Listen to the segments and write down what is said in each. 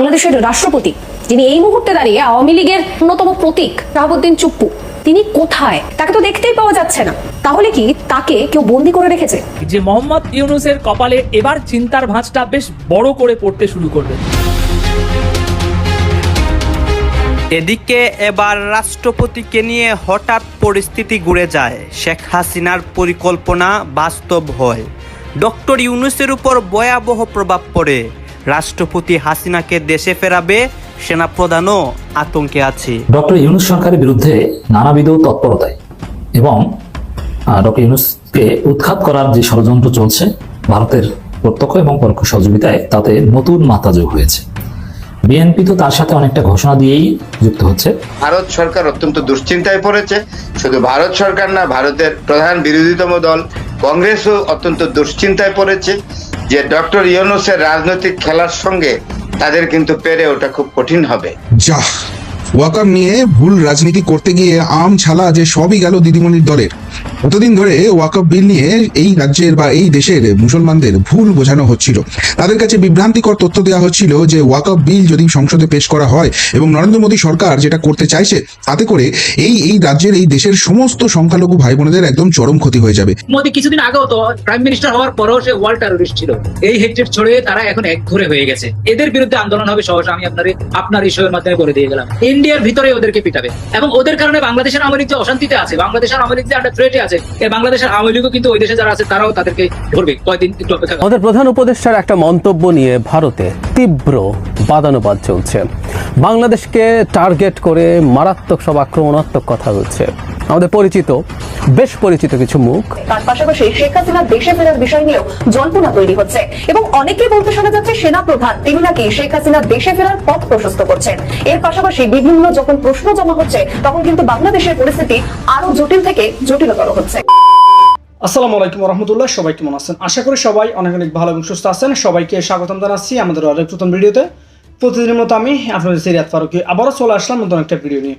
বাংলাদেশের রাষ্ট্রপতি যিনি এই মুহূর্তে দাঁড়িয়ে আওয়ামী লীগের অন্যতম প্রতীক শাহাবুদ্দিন চুপ্পু তিনি কোথায়? তাকে তো দেখতেই পাওয়া যাচ্ছে না। তাহলে কি তাকে কেউ বন্দি করে রেখেছে? যে মোহাম্মদ ইউনুসের কপালে এবার চিন্তার ভাঁজটা বেশ বড় করে পড়তে শুরু করবে। এদিকে এবার রাষ্ট্রপতিকে নিয়ে হঠাৎ পরিস্থিতি ঘুরে যায়। শেখ হাসিনার পরিকল্পনা বাস্তব হয়। ডক্টর ইউনুসের উপর ভয়াবহ প্রভাব পড়ে। রাষ্ট্রপতি হাসিনাকে দেশে ফেরাবে সেনাপ্রধানও আতঙ্কে আছে। ডক্টর ইউনুস সরকারের বিরুদ্ধে নানাবিধ তৎপরতায় এবং ডক্টর ইউনুসকে উৎখাত করার যে ষড়যন্ত্র চলছে ভারতের প্রত্যক্ষ এবং পরোক্ষ সহযোগিতায় তাতে নতুন মাত্রা যোগ হয়েছে। বিএনপি তো তার সাথে অনেকটা ঘোষণা দিয়েই যুক্ত হচ্ছে। ভারত সরকার অত্যন্ত দুশ্চিন্তায় পড়েছে। শুধু ভারত সরকার না ভারতের প্রধান বিরোধীতম দল কংগ্রেসও অত্যন্ত দুশ্চিন্তায় পড়েছে। যে ডক্টর ইউনুসের রাজনৈতিক খেলার সঙ্গে তাদের কিন্তু পেরে ওটা খুব কঠিন হবে। যা ওয়াকার নিয়ে ভুল রাজনীতি করতে গিয়ে আম ছালা যে সবই গেল দিদিমণির দলের। কতদিন ধরে ওয়াকফ বিল নিয়ে এই রাজ্যের বা এই দেশের মুসলমানদের ভুল বোঝানো হচ্ছিল। তাদের কাছে বিভ্রান্তিকর তথ্য দেওয়া হচ্ছিল যে ওয়াকফ বিল যদি সংসদে পেশ করা হয় এবং নরেন্দ্র মোদী সরকার যেটা করতে চাইছে, তাতে করে এই এই রাজ্যের, এই দেশের সমস্ত সংখ্যালঘু ভাই বোনেদের একদম চরম ক্ষতি হয়ে যাবে। মোদী কিছুদিন আগেও তো প্রাইম মিনিস্টার হওয়ার পরেও সে ওয়ার্ল্ড টেরোরিস্ট ছিল। এই হেক্টেট ছড়িয়ে তারা এখন এক ঘরে হয়ে গেছে। এদের বিরুদ্ধে আন্দোলন হবে সহসা আমি আপনার আপনার ইস্যুর মাধ্যমে করে দিয়ে গেলাম। ইন্ডিয়ার ভিতরে ওদেরকে পিটাবে। এবং ওদের কারণে বাংলাদেশের আওয়ামী যে অশান্তিতে আছে, বাংলাদেশের আওয়ামী যে একটা থ্রেটে আছে এই বাংলাদেশের আওয়ামী লীগও কিন্তু ওই দেশে যারা আছে, তারাও তাদেরকে ধরবে। কয়দিন একটু অপেক্ষা আমাদের প্রধান উপদেষ্টার একটা মন্তব্য নিয়ে ভারতে তীব্র বাদানুবাদ চলছে। বাংলাদেশকে টার্গেট করে মারাত্মক সব আক্রমণাত্মক কথা হচ্ছে। আমাদের পরিচিত বেশ পরিচিত কিছু মুখ। তার পাশাপাশি শেখ হাসিনা দেশে ফেরার বিষয় নিয়েও জল্পনা তৈরি হচ্ছে। এবং অনেকেই বলতে শোনা যাচ্ছে সেনা প্রধান তিনি নাকি শেখ হাসিনা দেশে ফেরার পথ প্রশস্ত করছেন। এর পাশাপাশি বিভিন্ন যখন প্রশ্ন জমা হচ্ছে তখন কিন্তু বাংলাদেশের পরিস্থিতি আরও জটিল থেকে জটিলতর হচ্ছে। আসসালামু আলাইকুম রহমতুল্লাহ সবাই কেমন আছেন? আশা করি সবাই অনেক অনেক ভালো এবং সুস্থ আছেন। সবাইকে স্বাগতম জানাচ্ছি আমাদের অনেক নতুন ভিডিওতে। প্রতিদিনের মতো আমি আপনাদের সিরিয়াত ফারুকি আবারও চলে আসলাম নতুন একটা ভিডিও নিয়ে।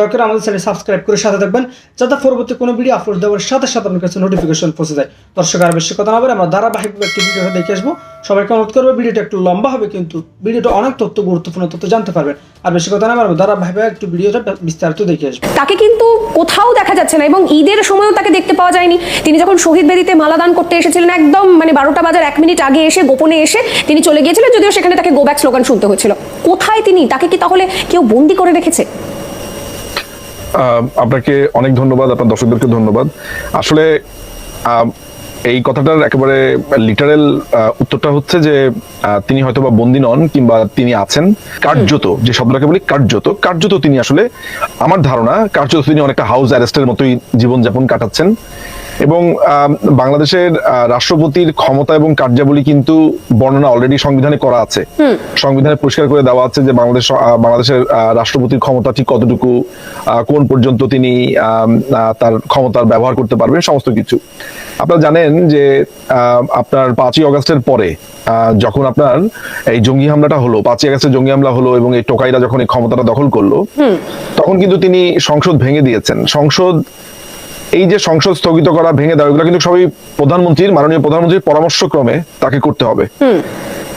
দরকার আমাদের চ্যানেল সাবস্ক্রাইব করে সাথে থাকবেন, যাতে পরবর্তী কোনো ভিডিও আপলোড দেওয়ার সাথে সাথে আপনার কাছে নোটিফিকেশন পৌঁছে যায়। দর্শক, আর বেশি কথা না বলে আমরা ধারাবাহিকভাবে একটি ভিডিওটা দেখে আসব। সবাইকে অনুরোধ করব ভিডিওটা একটু লম্বা হবে, কিন্তু ভিডিওটা অনেক তথ্য, গুরুত্বপূর্ণ তথ্য জানতে পারবেন। আর বেশি কথা না বলে ধারাবাহিকভাবে একটু ভিডিওটা বিস্তারিত দেখে আসব। তাকে কিন্তু কোথাও দেখা যাচ্ছে না, এবং ঈদের সময়ও তাকে দেখতে পাওয়া যায়নি। তিনি যখন শহীদ বেদিতে মালাদান করতে এসেছিলেন, একদম মানে বারোটা বাজার এক মিনিট আগে এসে গোপনে এসে তিনি চলে গিয়েছিলেন, যদিও সেখানে তাকে গো ব্যাক স্লোগান শুনতে হয়েছিল। কোথায় তিনি? তাকে কি তাহলে কেউ বন্দি করে রেখেছে? আপনাকে অনেক ধন্যবাদ আপনার দর্শকদেরকে ধন্যবাদ। আসলে এই কথাটার একেবারে লিটারেল উত্তরটা হচ্ছে যে তিনি হয়তো বা বন্দী নন কিংবা তিনি আছেন। কার্যত যে শব্দটাকে বলি কার্যত কার্যত তিনি আসলে আমার ধারণা কার্যত তিনি অনেকটা হাউস অ্যারেস্টের মতোই জীবনযাপন কাটাচ্ছেন। এবং বাংলাদেশের রাষ্ট্রপতির ক্ষমতা এবং কার্যাবলী কিন্তু বর্ণনা অলরেডি সংবিধানে করা আছে। সংবিধানে পরিষ্কার করে দেওয়া আছে যে বাংলাদেশ বাংলাদেশের রাষ্ট্রপতির ক্ষমতা ঠিক কতটুকু কোন পর্যন্ত তিনি তার ক্ষমতার ব্যবহার করতে পারবেন সমস্ত কিছু। আপনারা জানেন যে আহ, আপনার পাঁচই অগস্টের পরে আহ, যখন আপনার এই জঙ্গি হামলাটা হলো পাঁচই আগস্টের জঙ্গি হামলা হলো এবং এই টোকাইরা যখন এই ক্ষমতাটা দখল করল তখন কিন্তু তিনি সংসদ ভেঙে দিয়েছেন। সংসদ এই যে সংসদ স্থগিত করা ভেঙে দেওয়া এগুলো কিন্তু সবই প্রধানমন্ত্রীর মাননীয় প্রধানমন্ত্রীর পরামর্শক্রমে তাকে করতে হবে।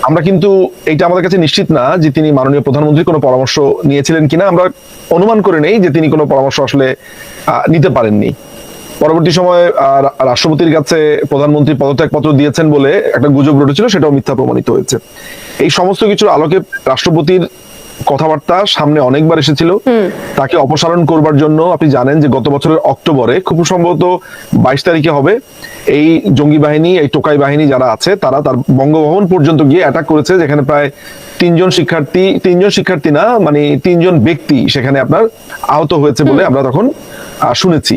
আমরা কিন্তু এইটা আমাদের কাছে নিশ্চিত না যে তিনি মাননীয় প্রধানমন্ত্রীর কোনো পরামর্শ নিয়েছিলেন কিনা। আমরা অনুমান করে নেই যে তিনি কোনো পরামর্শ আসলে আহ, নিতে পারেননি। পরবর্তী সময়ে রাষ্ট্রপতির কাছে প্রধানমন্ত্রী পদত্যাগপত্র দিয়েছেন বলে একটা গুজব রটেছিল সেটাও মিথ্যা প্রমাণিত হয়েছে। এই সমস্ত কিছুর আলোকে রাষ্ট্রপতির কথাবার্তা সামনে অনেকবার এসেছিল। তাকে অপসারণ করবার জন্য আপনি জানেন যে গত বছরের অক্টোবরে খুব সম্ভবত বাইশ তারিখে হবে এই জঙ্গি বাহিনী এই টোকাই বাহিনী যারা আছে তারা তার বঙ্গভবন পর্যন্ত গিয়ে অ্যাটাক করেছে যেখানে প্রায় তিনজন শিক্ষার্থী তিনজন শিক্ষার্থী না মানে তিনজন ব্যক্তি সেখানে আপনার আহত হয়েছে বলে আমরা তখন আহ, শুনেছি।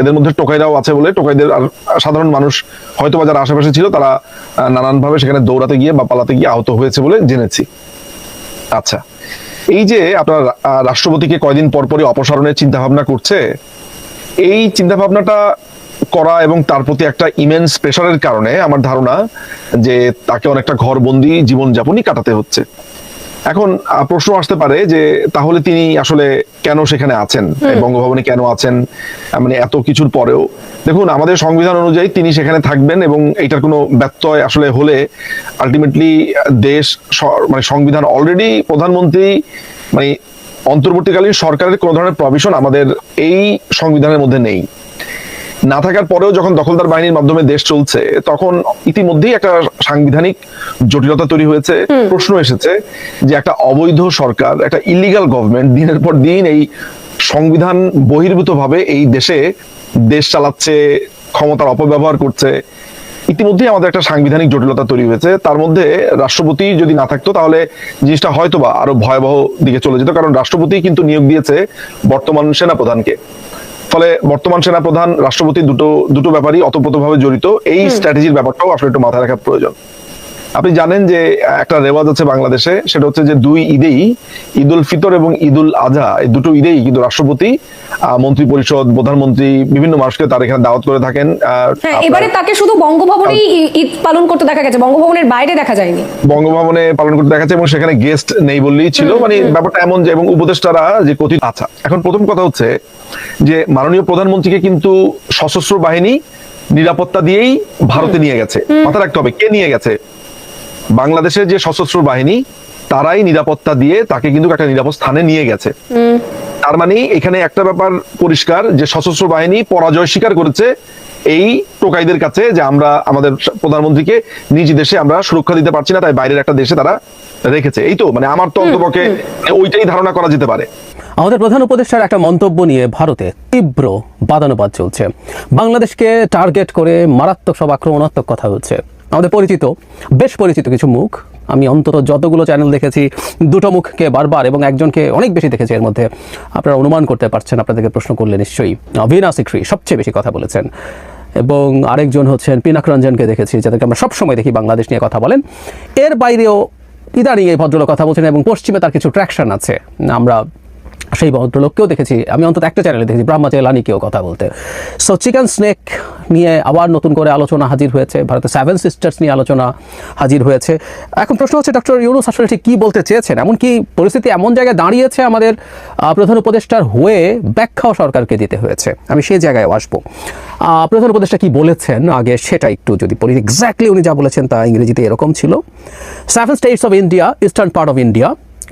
এদের মধ্যে টোকাইরাও আছে বলে টোকাইদের আর সাধারণ মানুষ হয়তো বা যারা আশেপাশে ছিল তারা নানানভাবে সেখানে দৌড়াতে গিয়ে বা পালাতে গিয়ে আহত হয়েছে বলে জেনেছি। আচ্ছা। এই যে আপনার রাষ্ট্রপতিকে কয়দিন পরপরই অপসারণের চিন্তা ভাবনা করছে, এই চিন্তা ভাবনাটা করা এবং তার প্রতি একটা ইমেন্স প্রেশারের কারণে আমার ধারণা যে তাকে অনেকটা ঘরবন্দি জীবনযাপনই কাটাতে হচ্ছে। এখন প্রশ্ন আসতে পারে যে তাহলে তিনি আসলে কেন সেখানে আছেন? বঙ্গভবনে কেন আছেন? মানে এত কিছুর পরেও। দেখুন আমাদের সংবিধান অনুযায়ী তিনি সেখানে থাকবেন এবং এটার কোনো ব্যত্যয় আসলে হলে আলটিমেটলি দেশ মানে সংবিধান অলরেডি প্রধানমন্ত্রী মানে অন্তর্বর্তীকালীন সরকারের কোনো ধরনের প্রভিশন আমাদের এই সংবিধানের মধ্যে নেই। না থাকার পরেও যখন দখলদার বাহিনীর মাধ্যমে দেশ চলছে তখন ইতিমধ্যেই একটা সাংবিধানিক জটিলতা তৈরি হয়েছে। প্রশ্ন এসেছে যে একটা অবৈধ সরকার একটা ইলিগাল গভর্নমেন্ট দিনের পর দিন এই সংবিধান বহির্ভূত ভাবে এই দেশে দেশ চালাচ্ছে ক্ষমতার অপব্যবহার করছে। ইতিমধ্যেই আমাদের একটা সাংবিধানিক জটিলতা তৈরি হয়েছে। তার মধ্যে রাষ্ট্রপতি যদি না থাকতো তাহলে জিনিসটা হয়তোবা আরও ভয়াবহ দিকে চলে যেত। কারণ রাষ্ট্রপতি কিন্তু নিয়োগ দিয়েছে বর্তমান সেনাপ্রধানকে। ফলে বর্তমান সেনা প্রধান রাষ্ট্রপতি দুটো দুটো ব্যাপারই অতপ্রতভাবে জড়িত। এই স্ট্র্যাটেজির ব্যাপারটাও আসলে একটু মাথায় রাখা প্রয়োজন। আপনি জানেন যে একটা রেওয়াজ আছে বাংলাদেশে সেটা হচ্ছে যে দুই ঈদেই ঈদ উল ফিতর এবং ঈদ উল আজহা এই দুটো ঈদেই কিন্তু রাষ্ট্রপতি মন্ত্রী পরিষদ প্রধানমন্ত্রী বিভিন্ন মানুষকে তার এখানে দাওয়াত করে থাকেন হ্যাঁ এবারে তাকে শুধু বঙ্গভবনেই ঈদ পালন করতে দেখা গেছে বঙ্গভবনের বাইরে দেখা যায়নি। বঙ্গভবনে পালন করতে দেখা যাচ্ছে এবং সেখানে গেস্ট নেই বললেই ছিল মানে ব্যাপারটা এমন যে এবং উপদেষ্টারা যে কথিত আচ্ছা এখন প্রথম কথা হচ্ছে যে মাননীয় প্রধানমন্ত্রীকে কিন্তু সশস্ত্র বাহিনী নিরাপত্তা দিয়েই ভারতে নিয়ে গেছে মাথা রাখতে হবে কে নিয়ে গেছে। বাংলাদেশের যে সশস্ত্র বাহিনী তারাই নিরাপত্তা দিয়ে তাকে কিন্তু একটা নিরাপদ স্থানে নিয়ে গেছে। তার মানে এখানে একটা ব্যাপার পরিষ্কার যে সশস্ত্র বাহিনী পরাজয় স্বীকার করেছে এই টোকাইদের কাছে যে আমরা আমাদের প্রধানমন্ত্রীকে নিজ দেশে আমরা সুরক্ষা দিতে পারছি না তাই বাইরের একটা দেশে তারা রেখেছে। এই তো মানে আমার তো অন্তপক্ষে ওইটাই ধারণা করা যেতে পারে। আমাদের প্রধান উপদেষ্টার একটা মন্তব্য নিয়ে ভারতে তীব্র বাদানুবাদ চলছে। বাংলাদেশকে টার্গেট করে মারাত্মক সব আক্রমণাত্মক কথা হচ্ছে। আমাদের পরিচিত, বেশ পরিচিত কিছু মুখ। আমি অন্তত যতগুলো চ্যানেল দেখেছি, দুটো মুখকে বারবার এবং একজনকে অনেক বেশি দেখেছি এর মধ্যে। আপনারা অনুমান করতে পারছেন, আপনাদেরকে প্রশ্ন করলে নিশ্চয়ই। ভিনা সিক্রি সবচেয়ে বেশি কথা বলেছেন। এবং আরেকজন হচ্ছেন পিনাক রঞ্জনকে দেখেছি, যাদেরকে আমরা সবসময় দেখি বাংলাদেশ নিয়ে কথা বলেন। এর বাইরেও ইদানিং এই ভদ্রলোক কথা বলছেন এবং পশ্চিমে তার কিছু ট্র্যাকশন আছে। আমরা সেই ভদ্রলোককেও দেখেছি। আমি অন্তত একটা চ্যানেলে দেখেছি ব্রহ্মাচার্য লানিকেও কথা বলতে। সো চিকেন স্নেক নিয়ে আবার নতুন করে আলোচনা হাজির হয়েছে, ভারতের সেভেন সিস্টার্স নিয়ে আলোচনা হাজির হয়েছে। এখন প্রশ্ন হচ্ছে ডক্টর ইউনুস আসলে ঠিক কী বলতে চেয়েছেন? এমনকি পরিস্থিতি এমন জায়গায় দাঁড়িয়েছে আমাদের প্রধান উপদেষ্টার হয়ে ব্যাখ্যাও সরকারকে দিতে হয়েছে। আমি সেই জায়গায় আসব। প্রধান উপদেষ্টা কি বলেছেন? আগে সেটা একটু যদি বলি। এক্স্যাক্টলি উনি যা বলেছেন তা ইংরেজিতে এরকম ছিল। Seven states of India eastern part of India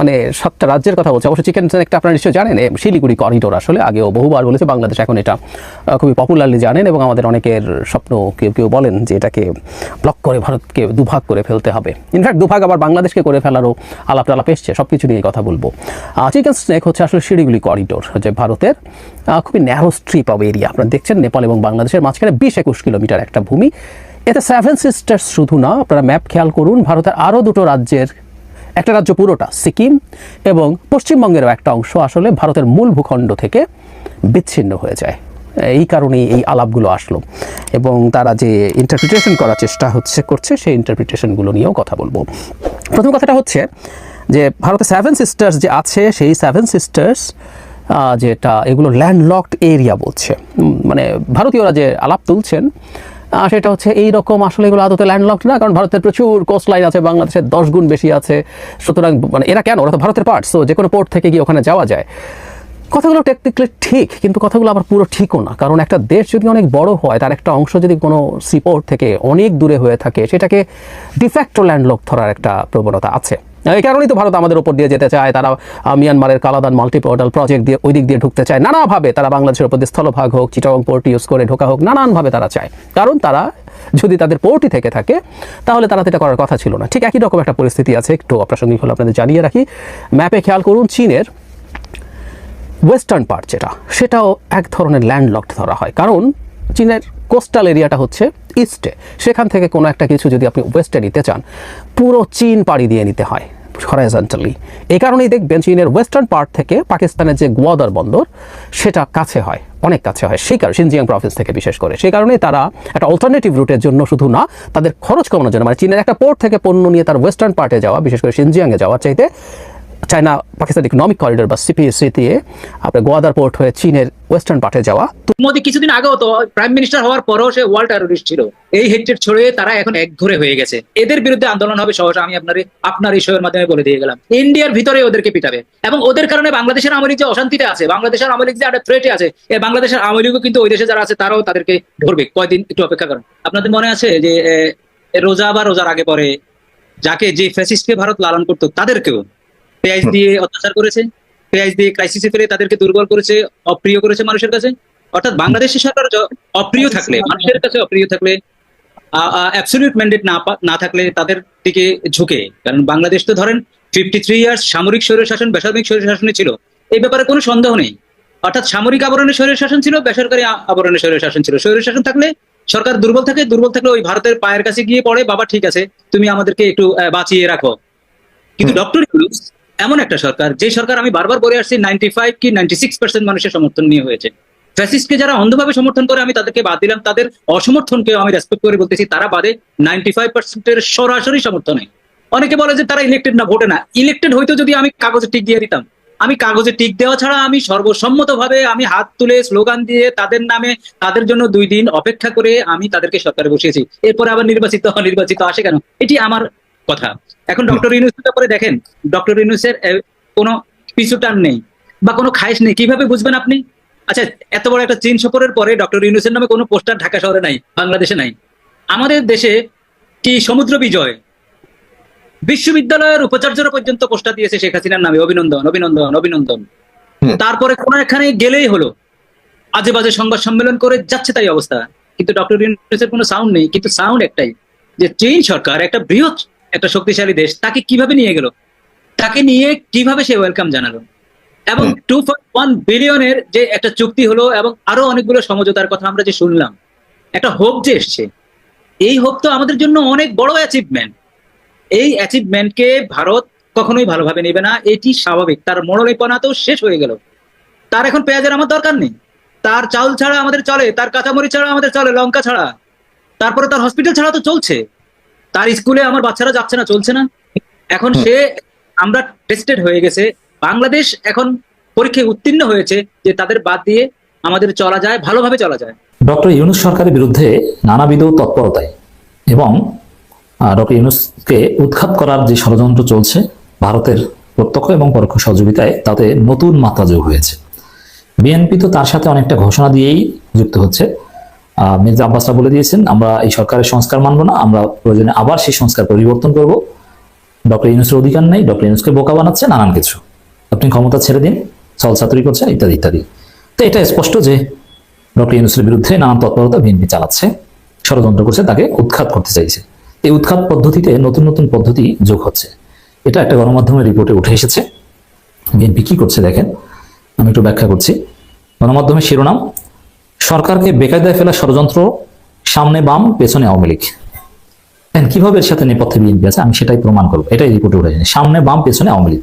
মানে সাতটা রাজ্যের কথা বলছে। অবশ্য চিকেন একটা আপনারা নিশ্চয়ই জানেন শিলিগুড়ি করিডোর আসলে। আগেও বহুবার বলেছে, বাংলাদেশ এখন এটা খুবই পপুলারলি জানেন এবং আমাদের অনেকের স্বপ্ন কেউ কেউ বলেন যে এটাকে ব্লক করে ভারতকে দুভাগ করে ফেলতে হবে। ইনফ্যাক্ট দুভাগ আবার বাংলাদেশকে করে ফেলারও আলাপ টালাপ এসছে। সব কিছু নিয়ে কথা বলব। চিকেন স্নেক হচ্ছে আসলে শিলিগুড়ি করিডোর, যে ভারতের খুবই ন্যারো স্ট্রিপ অফ এরিয়া আপনারা দেখছেন, নেপাল এবং বাংলাদেশের মাঝখানে বিশ একুশ কিলোমিটার একটা ভূমি। এতে সেভেন সিস্টার্স শুধু না, আপনারা ম্যাপ খেয়াল করুন, ভারতের আরও দুটো রাজ্যের একটা রাজ্য পুরোটা, সিকিম এবং পশ্চিমবঙ্গেরও একটা অংশ আসলে ভারতের মূল ভূখণ্ড থেকে বিচ্ছিন্ন হয়ে যায়। এই কারণেই এই আলাপগুলো আসলো এবং তারা যে ইন্টারপ্রিটেশন করার চেষ্টা হচ্ছে, করছে, সেই ইন্টারপ্রিটেশনগুলো নিয়েও কথা বলব। প্রথম কথাটা হচ্ছে যে ভারতে সেভেন সিস্টার্স যে আছে, সেই সেভেন সিস্টার্স যেটা এগুলো ল্যান্ডলকড এরিয়া বলছে। মানে ভারতীয়রা যে আলাপ তুলছেন সেটা হচ্ছে এই রকম আসলে এগুলো আদতে ল্যান্ডলকড না, কারণ ভারতের প্রচুর কোস্ট লাইন আছে, বাংলাদেশের দশ গুণ বেশি আছে। সুতরাং মানে এরা কেন? ওরা তো ভারতের পার্ট সো যে কোনো পোর্ট থেকে গিয়ে ওখানে যাওয়া যায়। কথাগুলো টেকনিক্যালি ঠিক, কিন্তু কথাগুলো আবার পুরো ঠিকও না। কারণ একটা দেশ যদি অনেক বড় হয়, তার একটা অংশ যদি কোনো সিপোর্ট থেকে অনেক দূরে হয়ে থাকে, সেটাকে ডিফ্যাক্টো ল্যান্ডলক ধরার একটা প্রবণতা আছে। এই কারণেই তো ভারত আমাদের উপর দিয়ে যেতে চায়। তারা মিয়ানমারের কালাদান মাল্টিপোর্টাল প্রজেক্ট দিয়ে ওই দিক দিয়ে ঢুকতে চায়। নানাভাবে তারা বাংলাদেশের উপর দিয়ে স্থলভাগ হোক, চিটাগং পোর্ট ইউজ করে ঢোকা হোক, নানানভাবে তারা চায়। কারণ তারা যদি তাদের পোর্টই থেকে থাকে, তাহলে তারা এটা করার কথা ছিল না। ঠিক একই রকম একটা পরিস্থিতি আছে, একটু অপ্রাসঙ্গিক হলে আপনাদের জানিয়ে রাখি। ম্যাপে খেয়াল করুন, চীনের ওয়েস্টার্ন পার্ট যেটা, সেটাও এক ধরনের ল্যান্ডলকড ধরা হয়। কারণ চীনের কোস্টাল এরিয়াটা হচ্ছে ইস্টে। সেখান থেকে কোনো একটা কিছু যদি আপনি ওয়েস্টে নিতে চান, পুরো চীন পাড়ি দিয়ে নিতে হয় হরাইজন্টালি এই কারণেই দেখবেন চীনের ওয়েস্টার্ন পার্ট থেকে পাকিস্তানের যে গোয়াদার বন্দর, সেটা কাছে হয়, অনেক কাছে হয়। সেই কারণে সিনজিয়াং প্রভিন্স থেকে বিশেষ করে। সেই কারণে তারা একটা অল্টারনেটিভ রুটের জন্য শুধু না, তাদের খরচ কমানোর জন্য মানে চীনের একটা পোর্ট থেকে পণ্য নিয়ে তার ওয়েস্টার্ন পার্টে যাওয়া, বিশেষ করে সিনজিয়াংয়ে যাওয়ার চাইতে চায়না পাকিস্তান ইকোনমিক করিডোর বা সিপিএসসি দিয়ে আপনার গোয়াদার পোর্ট হয়ে চীনের ওয়েস্টার্ন পার্টে যাওয়া। মোদী কিছুদিন আগেও তো প্রাইম মিনিস্টার হওয়ার পরও সে ওয়ার্ল্ড টেরোরিস্ট ছিল। এই হেট্রেট ছড়িয়ে তারা এখন একঘরে হয়ে গেছে। এদের বিরুদ্ধে আন্দোলন হবে সহসা আমি আপনার আপনার এই মাধ্যমে বলে দিয়ে গেলাম। ইন্ডিয়ার ভিতরে ওদেরকে পিটাবে। এবং ওদের কারণে বাংলাদেশের আওয়ামী লীগ যে অশান্তিতে আছে, বাংলাদেশের আওয়ামী লীগ যে একটা থ্রেটে আছে বাংলাদেশের আওয়ামী লীগও কিন্তু ওই দেশে যারা আছে, তারাও তাদেরকে ধরবে। কয়দিন একটু অপেক্ষা করুন। আপনাদের মনে আছে যে রোজা বা রোজার আগে পরে যাকে যে ফ্যাসিস্টকে ভারত লালন করতো, তাদেরকেও পেঁয়াজ দিয়ে অত্যাচার করেছে পেঁয়াজ দিয়ে ক্রাইসিসে ফেলে তাদেরকে দুর্বল করেছে অপ্রিয় করেছে মানুষের কাছে। অর্থাৎ বাংলাদেশের সরকার অপ্রিয় থাকলে মানুষের কাছে অপ্রিয় থাকলে অ্যাবসলিউট ম্যান্ডেট না না থাকলে তাদের দিকে ঝুঁকে। কারণ বাংলাদেশ তো ধরেন ফিফটি থ্রি ইয়ার্স সামরিক স্বৈর শাসন বেসামরিক স্বৈর শাসনে ছিল। এই ব্যাপারে কোনো সন্দেহ নেই। অর্থাৎ সামরিক আবরণের স্বৈর শাসন ছিল বেসরকারি আবরণের স্বৈর শাসন ছিল। স্বৈর শাসন থাকলে সরকার দুর্বল থাকে দুর্বল থাকলে ওই ভারতের পায়ের কাছে গিয়ে পড়ে বাবা ঠিক আছে তুমি আমাদেরকে একটু বাঁচিয়ে রাখো। কিন্তু ডক্টর ইউনুস এমন একটা সরকার, যে সরকার আমি বারবার বলে আসছি নাইনটি ফাইভ কি নাইনটি সিক্স পার্সেন্ট মানুষের সমর্থন নিয়ে হয়েছে। ফ্যাসিস্টকে যারা অন্ধভাবে সমর্থন করে, আমি তাদেরকে বাদ দিলাম। তাদের অসমর্থনকে আমি রেসপেক্ট করে বলতেছি, তারা বাদে নাইনটি ফাইভ পার্সেন্টের সরাসরি সমর্থনে অনেকে বলে যে তারা ইলেক্টেড না, ভোটে না। ইলেকটেড হয়তো যদি আমি কাগজে টিক দিয়ে দিতাম, আমি কাগজে টিক দেওয়া ছাড়া আমি সর্বসম্মতভাবে আমি হাত তুলে স্লোগান দিয়ে তাদের নামে, তাদের জন্য দুই দিন অপেক্ষা করে আমি তাদেরকে সরকারে বসিয়েছি। এরপরে আবার নির্বাচিত নির্বাচিত আসে কেন? এটি আমার কথা। এখন ডক্টর ইউনুসের ব্যাপারে দেখেন ডক্টর ইউনুসের কোনো পিছু টান নেই বা কোনো খাইশ নেই। কীভাবে বুঝবেন আপনি? আচ্ছা এত বড় একটা চীন সফরের পরে ডক্টর ইউনুসের নামে কোনো পোস্টার ঢাকা শহরে নাই বাংলাদেশে নাই। আমাদের দেশে কি সমুদ্র বিজয়? বিশ্ববিদ্যালয়ের উপাচার্যরা পর্যন্ত পোস্টার দিয়েছে শেখ হাসিনার নামে অভিনন্দন অভিনন্দন অভিনন্দন। তারপরে কোনো এখানে গেলেই হলো। আজে বাজে সংবাদ সম্মেলন করে যাচ্ছে তাই অবস্থা। কিন্তু ডক্টর ইউনুসের কোনো সাউন্ড নেই কিন্তু সাউন্ড একটাই যে চীন সরকার একটা বৃহৎ একটা শক্তিশালী দেশ তাকে কীভাবে নিয়ে গেল? তাকে নিয়ে কীভাবে সে ওয়েলকাম জানালো? এবং টু ওয়ান বিলিয়নের যে একটা চুক্তি হলো এবং আরও অনেকগুলো সমঝোতার কথা আমরা যে শুনলাম একটা হোপ যে এসছে। এই হোপ তো আমাদের জন্য অনেক বড় অ্যাচিভমেন্ট এই অ্যাচিভমেন্টকে ভারত কখনোই ভালোভাবে নেবে না এটি স্বাভাবিক। তার মনোলেপনা তো শেষ হয়ে গেল। তার এখন পেঁয়াজের আমার দরকার নেই। তার চাউল ছাড়া আমাদের চলে তার কাঁচামরিচ ছাড়া আমাদের চলে লঙ্কা ছাড়া। তারপরে তার হসপিটাল ছাড়া তো চলছে। তার স্কুলে আমার বাচ্চারা যাচ্ছে না, চলছে না। এখন সে আমরা টেস্টেড হয়ে গেছে। বাংলাদেশ এখন পরীক্ষায় উত্তীর্ণ হয়েছে যে তাদের বাদ দিয়ে আমাদের চলা যায়, ভালোভাবে চলা যায়। ডক্টর ইউনুস সরকারের বিরুদ্ধে নানাবিধ তৎপরতায় এবং ডক্টর ইউনুসকে উৎখাত করার যে ষড়যন্ত্র চলছে, ভারতের প্রত্যক্ষ এবং পরোক্ষ সহযোগিতায় তাতে নতুন মাত্রা যোগ হয়েছে। বিএনপি তো তার সাথে অনেকটা ঘোষণা দিয়েই যুক্ত হচ্ছে। মির্জা আব্বাসরা বলে দিয়েছেন, আমরা এই সরকারের সংস্কার মানব না, আমরা প্রয়োজনে আবার সেই সংস্কার পরিবর্তন করব। ডক্টর ইউনুসের অধিকার নেই, ডক্টর ইউনুসকে বোকা বানাচ্ছে, নানান কিছু। আপনি ক্ষমতা ছেড়ে দিন, ছলছাতুরি করছেন ইত্যাদি ইত্যাদি। তো এটা স্পষ্ট যে ডক্টর ইউনুসের বিরুদ্ধে নানান তৎপরতা বিএনপি চালাচ্ছে, ষড়যন্ত্র করছে, তাকে উৎখাত করতে চাইছে। এই উৎখাত পদ্ধতিতে নতুন নতুন পদ্ধতি যোগ হচ্ছে। এটা একটা গণমাধ্যমের রিপোর্টে উঠে এসেছে। বিএনপি কি করছে দেখেন, আমি একটু ব্যাখ্যা করছি। গণমাধ্যমের শিরোনাম সরকারকে বেকায়দায় ফেলা ষড়যন্ত্র সামনে বাম, পেছনে আওয়ামী লীগ। কীভাবে এর সাথে নেপথ্যে বিএনপি আছে, আমি সেটাই প্রমাণ করব। এটাই রিপোর্টে উঠে সামনে বাম, পেছনে আওয়ামী লীগ।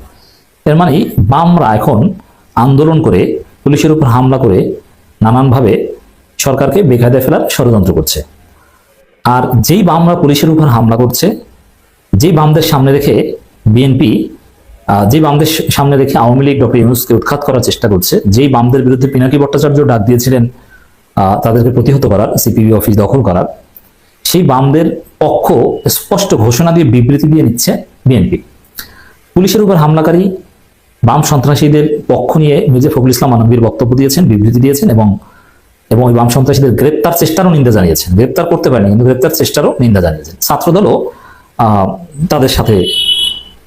এর মানে বামরা এখন আন্দোলন করে, পুলিশের উপর হামলা করে নানানভাবে সরকারকে বেকায়দায় ফেলার ষড়যন্ত্র করছে। আর যেই বামরা পুলিশের উপর হামলা করছে, যেই বামদের সামনে রেখে বিএনপি যে বামদের সামনে রেখে আওয়ামী লীগ ডক্টর ইউনুসকে উৎখাত করার চেষ্টা করছে, যেই বামদের বিরুদ্ধে পিনাকি ভট্টাচার্য ডাক দিয়েছিলেন তাদেরকে প্রতিহত করার, সিপিবি অফিস দখল করার, সেই বামদের পক্ষ স্পষ্ট ঘোষণা দিয়ে বিবৃতি দিয়ে নিচ্ছে বিএনপি। পুলিশের উপর হামলাকারী বাম সন্ত্রাসীদের পক্ষ নিয়ে মির্জা ফখরুল ইসলাম আলমগীর বক্তব্য দিয়েছেন, বিবৃতি দিয়েছেন এবং এবং ওই বাম সন্ত্রাসীদের গ্রেপ্তার চেষ্টারও নিন্দা জানিয়েছেন। গ্রেপ্তার করতে পারেনি, কিন্তু গ্রেপ্তার চেষ্টারও নিন্দা জানিয়েছেন। ছাত্রদলও তাদের সাথে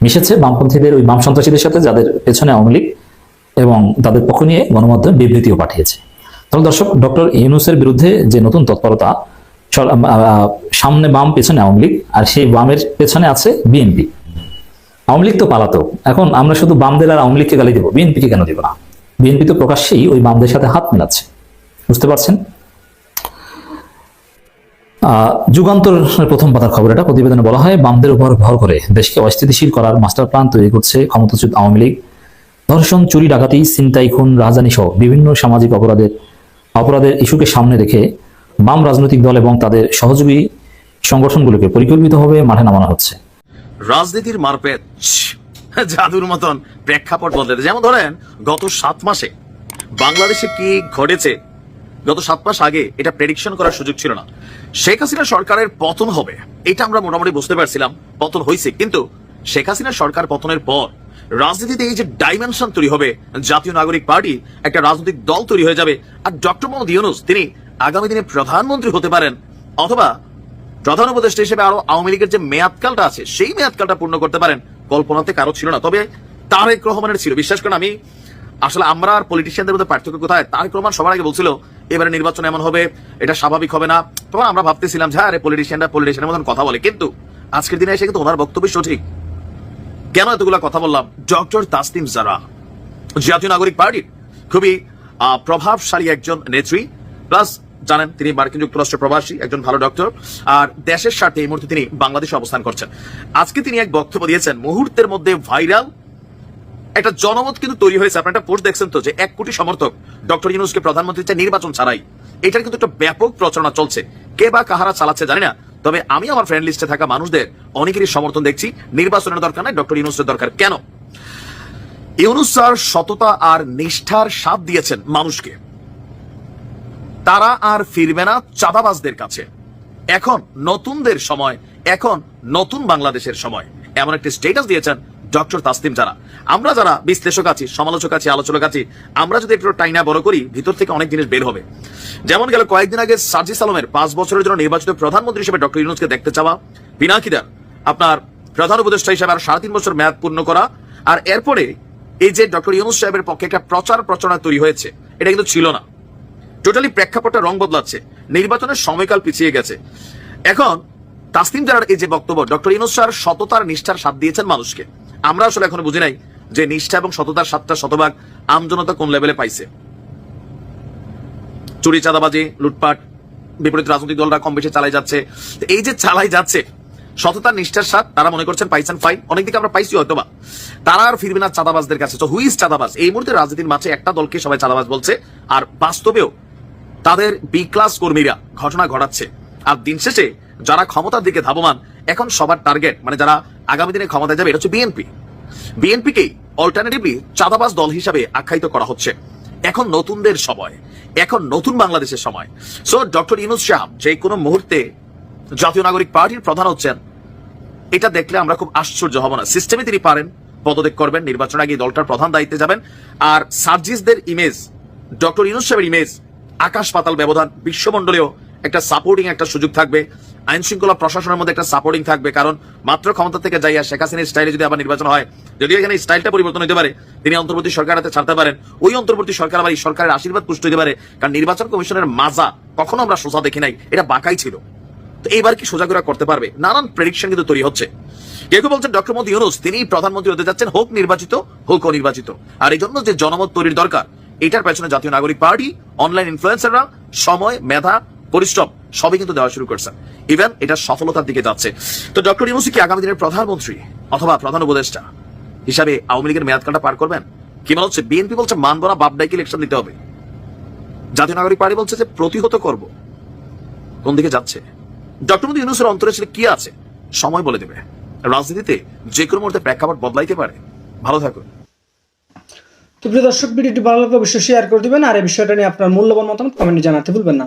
মিশেছে, বামপন্থীদের, ওই বাম সন্ত্রাসীদের সাথে যাদের পেছনে আওয়ামী লীগ এবং তাদের পক্ষ নিয়ে গণমাধ্যমে বিবৃতিও পাঠিয়েছে। তাহলে দর্শক ডক্টর ইউনুসের বিরুদ্ধে যে নতুন তৎপরতা সামনে বাম পেছনে আওয়ামী লীগ আর সেই বামের পেছনে আছে বিএনপি। আওয়ামী লীগ তো পালাতো এখন আমরা শুধু বামদের আর আওয়ামী লীগকে গালি দেবো বিএনপিকে কেন দেবো না? বিএনপি তো প্রকাশ্যেই ওই বামদের সাথে হাত মেলাচ্ছে। বুঝতে পারছেন? আহ, যুগান্তরের প্রথম পাতার খবর এটা। প্রতিবেদনে বলা হয় বামদের উপর ভর করে দেশকে অস্থিতিশীল করার মাস্টার প্ল্যান তৈরি করছে ক্ষমতাচ্যুত আওয়ামী লীগ। ধর্ষণ চুরি ডাকাতি ছিনতাই খুন রাজধানী সহ বিভিন্ন সামাজিক অপরাধের অপরাধের ইস্যুকে সামনে রেখে বাম রাজনৈতিক দল এবং তাদের সহযোগী সংগঠনগুলোকে পরিকল্পিতভাবে মাঠে নামানো হচ্ছে। রাজনীতির মারপেট জাদুর মতন প্রেক্ষাপট বদলে যেমন ধরেন, গত সাত মাসে বাংলাদেশে কি ঘটেছে? গত সাত মাস আগে এটা প্রেডিকশন করার সুযোগ ছিল না। শেখ হাসিনা সরকারের পতন হবে, এটা আমরা মোটামুটি বুঝতে পারছিলাম, পতন হয়েছে কিন্তু শেখ হাসিনা সরকার পতনের পর রাজনীতিতে এই যে ডাইমেনশন তৈরি হবে, জাতীয় নাগরিক পার্টি, একটা রাজনৈতিক দল তৈরি হয়ে যাবে। আর ডক্টর মোহাম্মদ ইউনুস, তিনি আগামী দিনে প্রধানমন্ত্রী হতে পারেন। অথবা প্রধান উপদেষ্টা হিসেবে আরও আওয়ামী লীগের যে মেয়াদকালটা আছে, সেই মেয়াদকালটা পূর্ণ করতে পারেন। কল্পনাতে কারও ছিল না। তবে তারেক রহমানের ছিল। বিশ্বাস করেন, আমি আসলে আমরা আর পলিটিশিয়ানদের মধ্যে পার্থক্য কোথায়? তারেক রহমান সবার আগে বলছিল, এবারে নির্বাচন এমন হবে, এটা স্বাভাবিক হবে না। তখন আমরা ভাবতেছিলাম যে আরে পলিটিশিয়ানরা পলিটিশিয়ানের মতন কথা বলে। কিন্তু আজকের দিনে এসে কিন্তু ওনার বক্তব্য সঠিক। কেন এতগুলা কথা বললাম? ডক্টর তাসনিম জারা জাতীয় নাগরিক পার্টির খুবই প্রভাবশালী একজন নেত্রী, প্লাস জানেন তিনি মার্কিন যুক্তরাষ্ট্র প্রবাসী, একজন ভালো ডক্টর, আর দেশের স্বার্থে এই মুহূর্তে তিনি বাংলাদেশে অবস্থান করছেন। আজকে তিনি এক বক্তব্য দিয়েছেন, মুহূর্তের মধ্যে ভাইরাল একটা জনমত কিন্তু তৈরি হয়েছে। আপনার একটা পোস্ট দেখছেন তো যে এক কোটি সমর্থক ডক্টর ইউনুসকে প্রধানমন্ত্রী চায় নির্বাচন ছাড়াই। এটার কিন্তু একটা ব্যাপক প্রচারণা চলছে। কে বা কাহারা চালাচ্ছে জানি না। তবে আমি আমার ফ্রেন্ড লিস্টে থাকা মানুষদের অনেকেরই সমর্থন দেখছি। নির্বাচনের দরকার নাই, ডক্টর ইউনুসের দরকার। কেন? ইউনুস স্যার সততা আর নিষ্ঠার সাপ দিয়েছেন মানুষকে। তারা আর ফিরবে না চাঁদাবাজদের কাছে। এখন নতুনদের সময়, এখন নতুন বাংলাদেশের সময়। এমন একটি স্টেটাস দিয়েছেন ডক্টর তাসলিম যারা আমরা যারা বিশ্লেষক আছি, সমালোচক আছি, আলোচক আছি, আমরা যদি একটু টাইনা বড় করি, ভিতর থেকে অনেক জিনিস বের হবে। যেমন গেল কয়েকদিন আগে সার্জিস আলমের পাঁচ বছরের জন্য নির্বাচিত প্রধানমন্ত্রী হিসেবে ডক্টর ইউনুসকে দেখতে চাওয়া। পিনাকিদার আপনার প্রধান উপদেষ্টা হিসেবে আর সাড়ে তিন বছর মেয়াদ পূর্ণ করা। আর এরপরে এই যে ডক্টর ইউনুস সাহেবের পক্ষে একটা প্রচার প্রচারণা তৈরি হয়েছে, এটা কিন্তু ছিল না। টোটালি প্রেক্ষাপটটা রং বদলাচ্ছে। নির্বাচনের সময়কাল পিছিয়ে গেছে। এখন তাসলিম জারার এই যে বক্তব্য, ডক্টর ইনুস স্যার সততার নিষ্ঠার সাথ দিয়েছেন মানুষকে। আমরা আসলে এখনও বুঝি নাই যে নিষ্ঠা এবং সততার সাতটা শতভাগ আমজনতা কোন লেভেলে পাইছে। চুরি, চাঁদাবাজি, লুটপাট, বিপরীত রাজনৈতিক দলরা কম বেশি চালাই যাচ্ছে। এই যে চালাই যাচ্ছে, সততার নিষ্ঠার সাথ তারা মনে করছেন পাইছেন ফাইন অনেক দিকে আমরা পাইছি হয়তোবা। তারা আর ফিরবে না চাঁদাবাজদের কাছে। তো হুইজ চাঁদাবাজ? এই মুহূর্তে রাজনীতির মাঝে একটা দলকে সবাই চাঁদাবাজ বলছে, আর বাস্তবেও তাদের বি ক্লাস কর্মীরা ঘটনা ঘটাচ্ছে। আর দিন শেষে যারা ক্ষমতার দিকে ধাবমান, এখন সবার টার্গেট মানে যারা আগামী দিনে ক্ষমতায় যাবে, এটা হচ্ছে বিএনপি বিএনপিকেই অল্টারনেটিভলি চাঁদাবাজ দল হিসাবে আখ্যায়িত করা হচ্ছে। এখন নতুনদের সময়, এখন নতুন বাংলাদেশের সময়। সো ডক্টর ইনুস শাহ যে কোনো মুহূর্তে জাতীয় নাগরিক পার্টির প্রধান হচ্ছেন, এটা দেখলে আমরা খুব আশ্চর্য হব না। সিস্টেমে তিনি পারেন, পদত্যাগ করবেন, নির্বাচন আগে দলটার প্রধান দায়িত্বে যাবেন। আর সার্জিসদের ইমেজ ডক্টর ইনুস সাহেবের ইমেজ আকাশ পাতাল ব্যবধান, বিশ্বমণ্ডলেও একটা সাপোর্টিং একটা সুযোগ থাকবে। আইন শৃঙ্খলা প্রশাসনের মধ্যে একটা সাপোর্টিং থাকবে, কারণ মাত্র ক্ষমতা থেকে যাইয়া শেখ হাসিনার স্টাইলে যদি আবার নির্বাচন হয়, যদিও এখানে স্টাইলটা পরিবর্তন হতে পারে, তিনি অন্তর্বর্তী সরকার হাতে ছাড়তে পারেন, ওই অন্তর্বর্তী সরকার আবার এই সরকারের আশীর্বাদ পুষ্ট হতে পারে, কারণ নির্বাচন কমিশনের মাজা কখনো আমরা সোজা দেখি নাই, এটা বাঁকাই ছিল। তো এইবার কি সোজা করে করতে পারবে? নানান প্রেডিকশন কিন্তু তৈরি হচ্ছে। কেউ কেউ বলছেন, ডক্টর মোদী ইউনুস, তিনি প্রধানমন্ত্রী হতে যাচ্ছেন, হোক নির্বাচিত, হোক অনির্বাচিত। আর এই জন্য যে জনমত তৈরির দরকার, এটার পেছনে জাতীয় নাগরিক পার্টি অনলাইন ইনফ্লুয়েন্সাররা সময়, মেধা পরিশ্রম, সবই কিন্তু দেওয়া শুরু করছেন ইভেন এটা সফলতার দিকে যাচ্ছে। তো ডক্টর ইউনুস কি আগামী দিনের প্রধানমন্ত্রী অথবা প্রধান উপদেষ্টা হিসাবে আওয়ামী লীগের মেয়াদকালটা পার করবেন? কি মনে হচ্ছে? বিএনপি বলছে মানব না বাপ ডাইকে ইলেকশন দিতে হবে। জাতীয় নাগরিক পার্টি বলছে যে প্রতিহত করব। কোন দিকে যাচ্ছে? ডক্টর মোদী ইউনুসের অন্তরে ছিল কি আছে? সময় বলে দেবে। রাজনীতিতে যে কোনো মুহূর্তে প্রেক্ষাপট বদলাইতে পারে। ভালো থাকুন। তো প্রিয় দর্শক, ভিডিওটি ভালো লাগলে অবশ্যই শেয়ার করে দিবেন। আর এই বিষয়টা নিয়ে আপনার মূল্যবান মতামত কমেন্টে জানাতে ভুলবেন না।